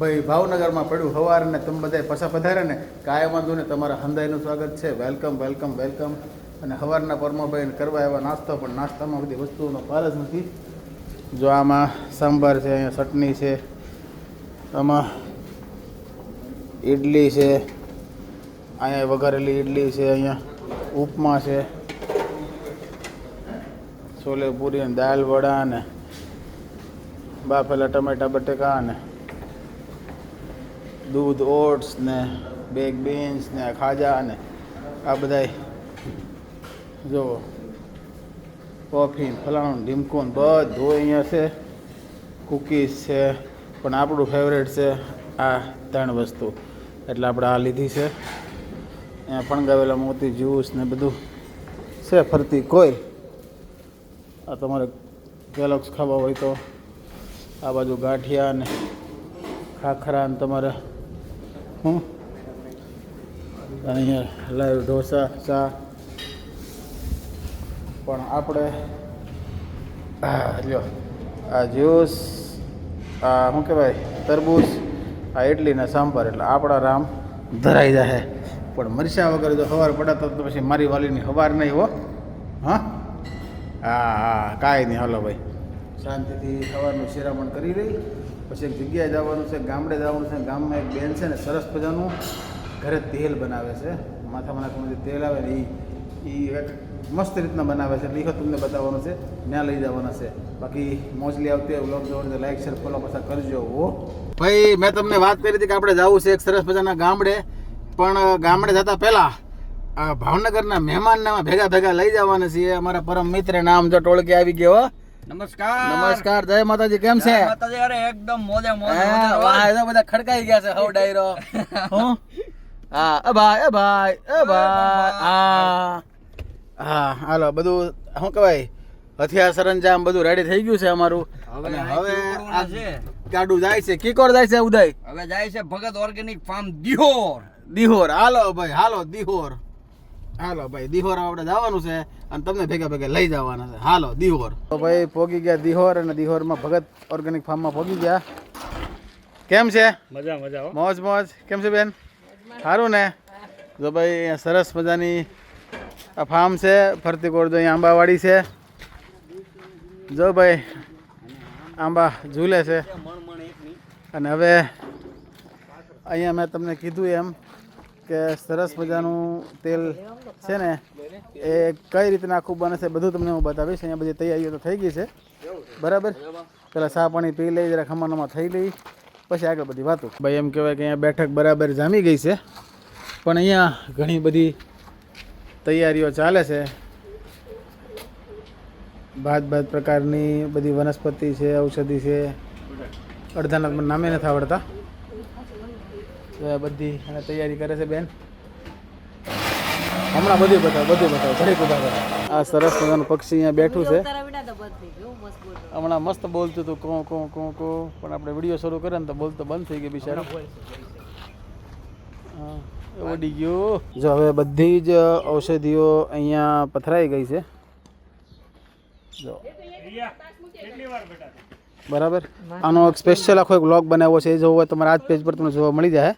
ભાઈ ભાવનગરમાં પડ્યું સવારને તમે બધા પછા પધારે ને વાંધો ને તમારા હંદાઈનું સ્વાગત છે. વેલકમ વેલકમ વેલકમ અને સવારના પરમાભાઈને કરવા એવા નાસ્તો, પણ નાસ્તામાં બધી વસ્તુઓનો ફાર જ નથી. જો આમાં સાંભાર છે, અહીંયા ચટણી છે, આમાં ઇડલી છે, અહીંયા વઘારેલી ઇડલી છે, અહીંયા ઉપમા છે, છોલે પૂરી અને દાળ વડા ને બાફેલા ટમેટા બટેકા ને દૂધ, ઓટ્સ ને બેગ બીન્સ ને ખાજા ને આ બધાય જો કોફી ફલાણું ઢીમકું બધું અહીંયા છે. કૂકીઝ છે, પણ આપણું ફેવરેટ છે આ ત્રણ વસ્તુ. એટલે આપણે આ લીધી છે. અહીંયા ફણગાવેલા મોતી જ્યુસ ને બધું છે ફરતી કોઈ. આ તમારે કેલોક્સ ખાવા હોય તો આ બાજુ ગાંઠિયા ને ખાખરા ને તમારે હું અહીંયા લાઈવ ઢોસા, ચા. પણ આપણે લ્યો, આ જ્યુસ, આ, શું કહેવાય, તરબૂચ, આ ઇડલી ને સાંભાર, એટલે આપણા રામ ધરાઈ જાય પણ મરચા વગર જો સવાર પડાતો તો પછી મારી વાલીની સવાર નહીં હો. હા? હા હા, કાંઈ નહીં, હાલો ભાઈ. શાંતિથી સવારનું શિરામણ કરી લઈ. પછી એક જગ્યાએ જવાનું છે, ગામડે જવાનું છે, ગામમાં એક બેન છે ને સરસ મજાનું ઘરે તેલ બનાવે છે. માથામાં નાખવાનું તેલ આવે ને એ એક મસ્ત રીતના બનાવે છે. એટલે એ તમને બતાવવાનું છે ત્યાં લઈ જવાના છે. બાકી મોજલી આવતી હોય, વ્લોગ જોવાનું લાઈક શેર ફોલો પાછા કરજો, હો. ભાઈ, મેં તમને વાત કરી હતી કે આપણે જવું છે એક સરસ મજાના ગામડે, પણ ગામડે જતા પહેલાં ભાવનગરના મહેમાનનામાં ભેગા ભેગા લઈ જવાના છીએ. અમારા પરમ મિત્ર નામ જો ટોળકે આવી ગયો. નમસ્કાર. નમસ્કાર જય માતાજી કેમ છે? માતાજી અરે એકદમ મોજે મોજે હે, વાહ, એ બધા ખડકાઈ ગયા છે હવ ડાયરો. હું? હા એ ભાઈ એ ભાઈ એ ભાઈ. હા હા હાલો બધું શું કહેવાય હથિયાર સરંજામ બધું રેડી થઈ ગયું છે અમારું. હવે અને હવે આ છે. ગાડું જાય છે કીકોર જાય છે ઉદય. હવે જાય છે ભગત ઓર્ગેનિક ફાર્મ દિહોર. દિહોર હાલો ભાઈ હાલો દિહોર. હાલો ભાઈ દિહોર આપણે જવાનું છે અને તમને ભેગા ભેગા લઈ જવાના છે. હાલો દિહોર. તો ભાઈ પોગી ગયા દિહોર અને દિહોરમાં ભગત ઓર્ગેનિક ફાર્મમાં પોગી ગયા. કેમ છે? મજા મજા મોજ મોજ. કેમ છે બેન? સારું ને? જો ભાઈ અહીંયા સરસ મજાની આ ફાર્મ છે ફરતી કોર જો અહીંયા આંબાવાડી છે. જો ભાઈ આંબા ઝૂલે છે. અને હવે અહીંયા મેં તમને કીધું એમ કે સરસ મજાનું તેલ છે ને, એ કઈ રીતના નાખવું બને છે બધું તમને હું બતાવીશ. અહીંયા બધી તૈયારીઓ તો થઈ ગઈ છે. બરાબર? પેલા ચા પાણી પી લઈ જરા ખમણમાં થઈ લઈ પછી આગળ બધી વાતો. ભાઈ એમ કહેવાય કે અહીંયા બેઠક બરાબર જામી ગઈ છે. પણ અહીંયા ઘણી બધી તૈયારીઓ ચાલે છે. ભાત ભાત પ્રકારની બધી વનસ્પતિ છે, ઔષધિ છે. અડધાના નામે નથી આવડતા. તો બધી અને તૈયારી કરે છે બેન. હમણાં બધું બતાવો બધું બતાવો ઘડીક ઊભા કરો આ સરસ મજાનું પક્ષી અહીંયા બેઠું છે. હમણાં મસ્ત બોલતું હતું કો કો કો કો પણ આપણે વીડિયો શરૂ કરે ને તો બોલતો બંધ થઈ ગયો બિચારો. હા, ઉડી ગયો. જો હવે બધી જ ઔષધિઓ અહીંયા પથરાઈ ગઈ છે. જો. બરાબર? આનો એક સ્પેશિયલ આખો એક વ્લોગ બનાવ્યો છે એ જોવો હોય તમારે આ જ પેજ પર તમને જોવા મળી જાય.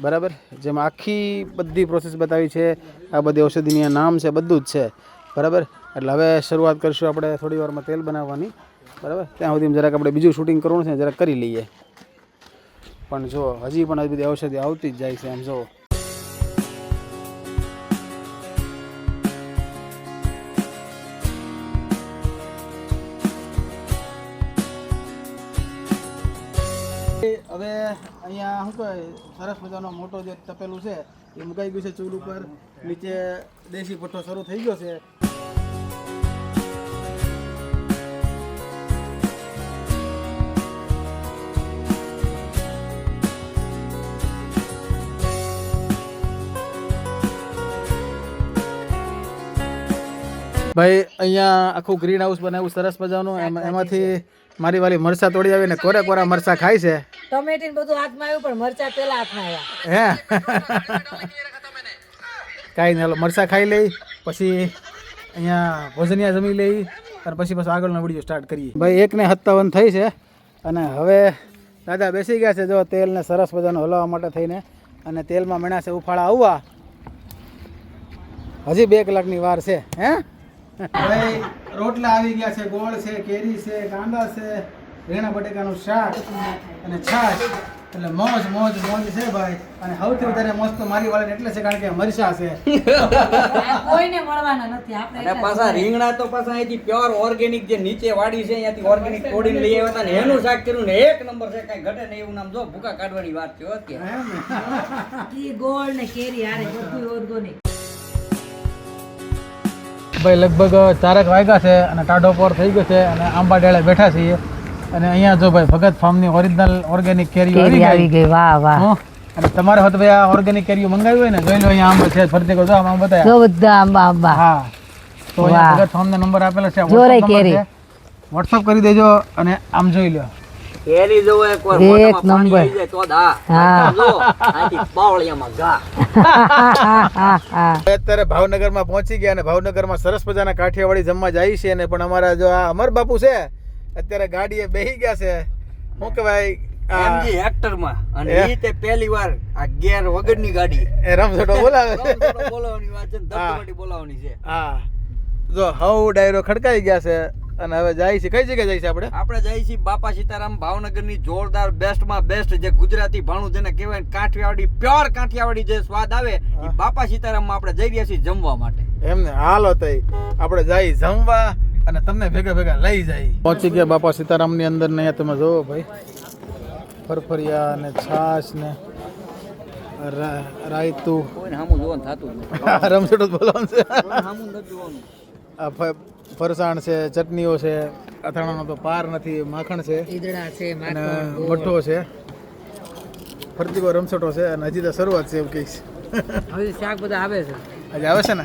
બરાબર? જેમાં આખી બધી પ્રોસેસ બતાવી છે. આ બધી ઔષધિની નામ છે બધું જ છે. બરાબર? એટલે હવે શરૂઆત કરીશું આપણે થોડી વારમાં તેલ બનાવવાની. બરાબર? ત્યાં સુધી જરાક આપણે બીજું શૂટિંગ કરવાનું છે જરાક કરી લઈએ. પણ જો હજી પણ આવી બધી ઔષધિ આવતી જ જાય છે એમ જો. હવે અહીંયા શું કહે સરસ મજાનો મોટો જે તપેલું છે એ મુકાઈ ગયું છે ચૂલ ઉપર. નીચે દેશી ભઠ્ઠો શરૂ થઈ ગયો છે. ભાઈ અહીંયા આખું ગ્રીન હાઉસ બનાવ્યું સરસ મજાનું. એમાં- એમાંથી મારી વાલી મરચા તોડી આવીને કોરે કોરા મરચા ખાય છે. ટમેટી ને બધું હાથમાં આવ્યું પણ મરચા પેલા હાથમાં આવ્યા. હે? કાંઈ નહીં મરચા ખાઈ લઈ પછી અહીંયા ભોજનિયા જમી લઈ અને પછી બસ આગળનો વીડિયો સ્ટાર્ટ કરીએ. ભાઈ એકને સત્તાવન થઈ છે અને હવે દાદા બેસી ગયા છે જો તેલને સરસ મજાનું હલાવવા માટે થઈને અને તેલમાં મણા છે ઉફાળા આવવા. હજી બે કલાકની વાર છે હે? ભાઈ રોટલા આવી ગયા છે ગોળ છે કેરી છે કાંદા છે રીંગણા બટેકાનું શાક અને છાશ. એટલે મોજ મોજ મોજ છે ભાઈ. અને સૌથી વધારે મોજ તો મારી વાળાને એટલે છે કારણ કે મરસા છે. કોઈને મળવાના નથી. આપણે અને પાછા રીંગણા તો પાછા અહીંથી પ્યોર ઓર્ગેનિક જે નીચે વાડી છે અહીંયાથી ઓર્ગેનિક તોડીને લઈ આવ્યા હતા ને એનું શાક કર્યું ને એક નંબર છે કઈ ઘટે ને એવું નામ. જો ભૂકા કાઢવાની વાત છે ઓકે ઈ ગોળ ને કેરી આરે બધું ઓર્ગેનિક ભાઈ લગભગ ચારેક વાગ્યા છે અને ટાઢો પોર થઈ ગયો છે અને આંબા ડેળે બેઠા છીએ. અને અહીંયા જો ભાઈ ભગત ફાર્મની ઓરિજિનલ ઓર્ગેનિક કેરીઓ આવી ગઈ. વાહ વાહ. અને તમારે હોત ભાઈ આ ઓર્ગેનિક કેરીઓ મંગાવી હોય ને જોઈ લો અહીંયા આંબા છે ફરતી કરો આમ બતાવ્યા જો બધા આંબા આંબા હા. તો અહીંયા ભગત ફાર્મનો નંબર આપેલો છે જોરે WhatsApp કેરી. વોટ્સઅપ કરી દેજો અને આમ જોઈ લો. કેરી જો એકવાર એક મોઢામાં પાણી નંબર. તો દા. હા. જો અહીંથી બાવળિયામાં ઘા. અત્યારે ભાવનગરમાં પહોંચી ગયા અને ભાવનગરમાં સરસ મજાના કાઠિયાવાડી જમવા જાય છે અને પણ અમારા જો આ અમર બાપુ છે અત્યારે ગાડીએ બેહી ગયા છે. શું કહેવાય એમજી હેક્ટરમાં અને એ તે પહેલી વાર આ ગેર વગરની ગાડી. એ રમઝટો બોલાવે. છે બોલાવવાની વાત છે ને ધબધબાટી બોલાવવાની છે. હા. જો હવ ડાયરો ખડકાઈ ગયા છે અને હવે જાય છે. કઈ જગ્યાએ જાય છે આપણે? આપણે જાય છે બાપા સીતારામ ભાવનગરની જોરદાર બેસ્ટમાં બેસ્ટ જે ગુજરાતી ભાણું જેને કહેવાય ને કાઠિયાવાડી પ્યોર કાઠિયાવાડી જે સ્વાદ આવે એ બાપા સીતારામમાં આપણે જઈ રહ્યા છીએ જમવા માટે. એમને હાલો તઈ. આપણે જાય જમવા. અને તમને ભેગા ભેગા લઈ જાય. પહોંચી ગયા બાપા સીતારામની અંદર ને તમે જોવો ભાઈ. ફરફરિયા ને છાશ ને રાયતું. જ બોલવાનું છે. ફરસાણ છે ચટણીઓ છે અથાણાનો તો પાર નથી માખણ છે. ઈદડા છે અને મઠો છે. ફરતી કોઈ રમસટો છે અને હજી તો શરૂઆત છે એવું કહીશ શાક બધા આવે છે. હજી આવે છે ને?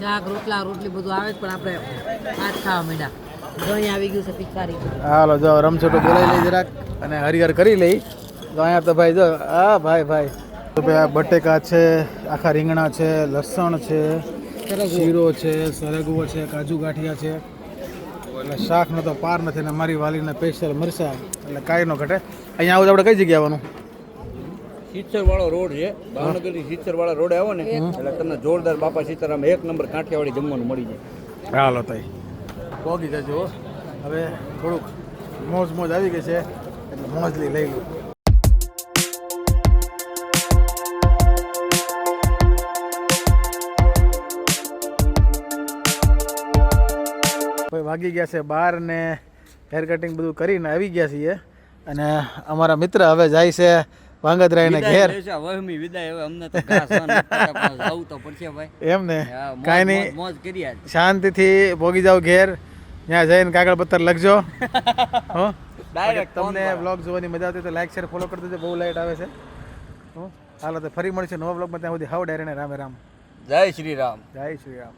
શાક રોટલા રોટલી બધું આવે પણ આપણે આજ ખાવા માંડ્યા. ઘણી આવી ગયું છે પિચકારી હાલો જો રમછોટો બોલાવી લઈ જરાક અને હરિહર કરી લઈ. તો અહીંયા તો ભાઈ જો હા ભાઈ ભાઈ. તો ભાઈ આ બટેકા છે આખા રીંગણા છે લસણ છે શીરો છે સરગવો છે કાજુ ગાંઠિયા છે. એટલે શાકનો તો પાર નથી ને મારી વાલીને સ્પેશિયલ મરસા એટલે કાંઈ ન ઘટે. અહીંયા આવું આપણે કઈ જગ્યાએ આવવાનું? સિત્તેર વાળો રોડ છે ભાવનગરની સિત્તેર વાળા રોડ આવો ને એટલે તમને જોરદાર બાપા સીતારામ એક નંબર કાંઠિયાવાળી જમવાનું મળી જાય. હાલો તઈ. પોગી જજો હવે થોડુંક મોજ મોજ આવી ગઈ છે એટલે મોજલી લઈ લઉં. કોઈ વાગી ગયા છે બાર ને હેર કટિંગ બધું કરીને આવી ગયા છીએ. અને અમારા મિત્ર હવે જાય છે વાંગદરાયને ઘેર. વહમી વિદાય હવે અમને તો પડશે ભાઈ. એમ ને? કાંઈ નહીં. મોજ શાંતિથી ભોગી જાવ ઘેર. ત્યાં જઈને કાગળ પત્તર લખજો. હો? Direct તમને બ્લોગ જોવાની મજા આવતી તો લાઈક શેર ફોલો કરી દેજો. બહુ લાઈટ આવે છે. હો? હાલો તો ફરી મળશે નવા બ્લોગમાં ત્યાં સુધી હાવ ડાયરેને રામે રામ. જય શ્રી રામ. જય શ્રી રામ.